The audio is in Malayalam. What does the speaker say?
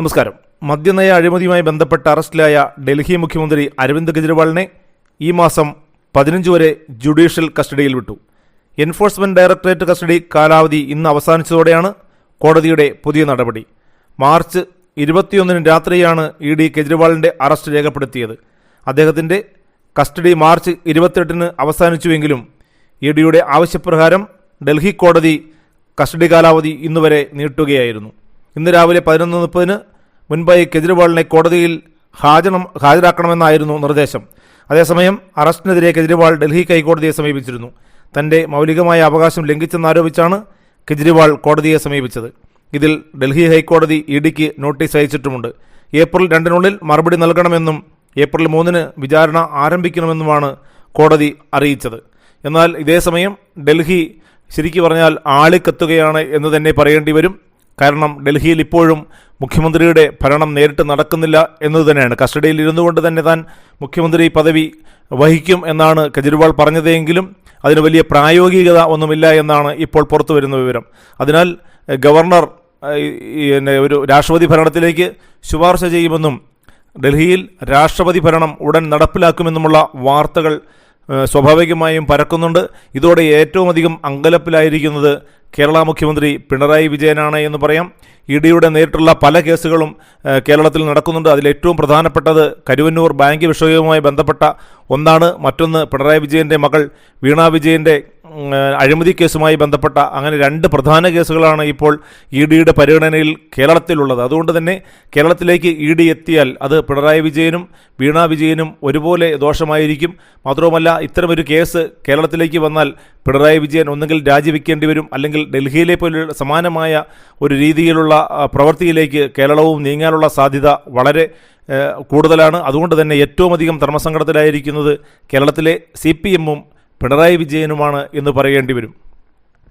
നമസ്കാരം. മദ്യനയ അഴിമതിയുമായി ബന്ധപ്പെട്ട് അറസ്റ്റിലായ ഡൽഹി മുഖ്യമന്ത്രി അരവിന്ദ് കെജ്രിവാളിനെ ഈ മാസം പതിനഞ്ച് വരെ ജുഡീഷ്യൽ കസ്റ്റഡിയിൽ വിട്ടു. എൻഫോഴ്സ്മെന്റ് ഡയറക്ടറേറ്റ് കസ്റ്റഡി കാലാവധി ഇന്ന് അവസാനിച്ചതോടെയാണ് കോടതിയുടെ പുതിയ നടപടി. മാർച്ച് ഇരുപത്തിയൊന്നിന് രാത്രിയാണ് ഇ ഡി കെജ്രിവാളിന്റെ അറസ്റ്റ് രേഖപ്പെടുത്തിയത്. അദ്ദേഹത്തിന്റെ കസ്റ്റഡി മാർച്ച് ഇരുപത്തെട്ടിന് അവസാനിച്ചുവെങ്കിലും ഇ ഡിയുടെ ആവശ്യപ്രകാരം ഡൽഹി കോടതി കസ്റ്റഡി കാലാവധി ഇന്നുവരെ നീട്ടുകയായിരുന്നു. ഇന്ന് രാവിലെ പതിനൊന്ന് മുപ്പതിന് മുൻപായി കെജ്രിവാളിനെ കോടതിയിൽ ഹാജണം ഹാജരാക്കണമെന്നായിരുന്നു നിർദ്ദേശം. അതേസമയം അറസ്റ്റിനെതിരെ കെജ്രിവാൾ ഡൽഹി ഹൈക്കോടതിയെ സമീപിച്ചിരുന്നു. തന്റെ മൗലികമായ അവകാശം ലംഘിച്ചെന്നാരോപിച്ചാണ് കെജ്രിവാൾ കോടതിയെ സമീപിച്ചത്. ഇതിൽ ഡൽഹി ഹൈക്കോടതി ഇ ഡിക്ക് നോട്ടീസ് അയച്ചിട്ടുമുണ്ട്. ഏപ്രിൽ രണ്ടിനുള്ളിൽ മറുപടി നൽകണമെന്നും ഏപ്രിൽ മൂന്നിന് വിചാരണ ആരംഭിക്കണമെന്നുമാണ് കോടതി അറിയിച്ചത്. എന്നാൽ ഇതേസമയം ഡൽഹി ശരിക്കു പറഞ്ഞാൽ ആളിക്കത്തുകയാണ് എന്ന് തന്നെ പറയേണ്ടി വരും. കാരണം ഡൽഹിയിൽ ഇപ്പോഴും മുഖ്യമന്ത്രിയുടെ ഭരണം നേരിട്ട് നടക്കുന്നില്ല എന്നത് തന്നെയാണ്. കസ്റ്റഡിയിൽ ഇരുന്നു കൊണ്ട് തന്നെ താൻ മുഖ്യമന്ത്രി പദവി വഹിക്കും എന്നാണ് കെജ്രിവാൾ പറഞ്ഞതെങ്കിലും അതിന് വലിയ പ്രായോഗികത ഒന്നുമില്ല എന്നാണ് ഇപ്പോൾ പുറത്തു വരുന്ന വിവരം. അതിനാൽ ഗവർണർ പിന്നെ ഒരു രാഷ്ട്രപതി ഭരണത്തിലേക്ക് ശുപാർശ ചെയ്യുമെന്നും ഡൽഹിയിൽ രാഷ്ട്രപതി ഭരണം ഉടൻ നടപ്പിലാക്കുമെന്നുമുള്ള വാർത്തകൾ സ്വാഭാവികമായും പരക്കുന്നുണ്ട്. ഇതോടെ ഏറ്റവും അധികം അങ്കലപ്പിലായിരിക്കുന്നത് കേരള മുഖ്യമന്ത്രി പിണറായി വിജയനാണ് എന്ന് പറയാം. ഇ ഡിയുടെ നേരിട്ടുള്ള പല കേസുകളും കേരളത്തിൽ നടക്കുന്നുണ്ട്. അതിൽ ഏറ്റവും പ്രധാനപ്പെട്ടത് കരുവന്നൂർ ബാങ്ക് വിഷയവുമായി ബന്ധപ്പെട്ട ഒന്നാണ്. മറ്റൊന്ന് പിണറായി വിജയന്റെ മകൾ വീണ ഏഹ്, അഴിമതി കേസുമായി ബന്ധപ്പെട്ട അങ്ങനെ രണ്ട് പ്രധാന കേസുകളാണ് ഇപ്പോൾ ഇ ഡിയുടെ പരിഗണനയിൽ കേരളത്തിലുള്ളത്. അതുകൊണ്ട് തന്നെ കേരളത്തിലേക്ക് ഇ ഡി എത്തിയാൽ അത് പിണറായി വിജയനും വീണ വിജയനും ഒരുപോലെ ദോഷമായിരിക്കും. മാത്രവുമല്ല ഇത്തരമൊരു കേസ് കേരളത്തിലേക്ക് വന്നാൽ പിണറായി വിജയൻ ഒന്നുകിൽ രാജിവെക്കേണ്ടി വരും അല്ലെങ്കിൽ ഡൽഹിയിലെ പോലെ സമാനമായ ഒരു രീതിയിലുള്ള പ്രവൃത്തിയിലേക്ക് കേരളവും നീങ്ങാനുള്ള സാധ്യത വളരെ കൂടുതലാണ്. അതുകൊണ്ട് തന്നെ ഏറ്റവും അധികം ധർമ്മസങ്കടത്തിലായിരിക്കുന്നത് കേരളത്തിലെ സി പി എമ്മും പിണറായി വിജയനുമാണ് എന്ന് പറയേണ്ടി വരും.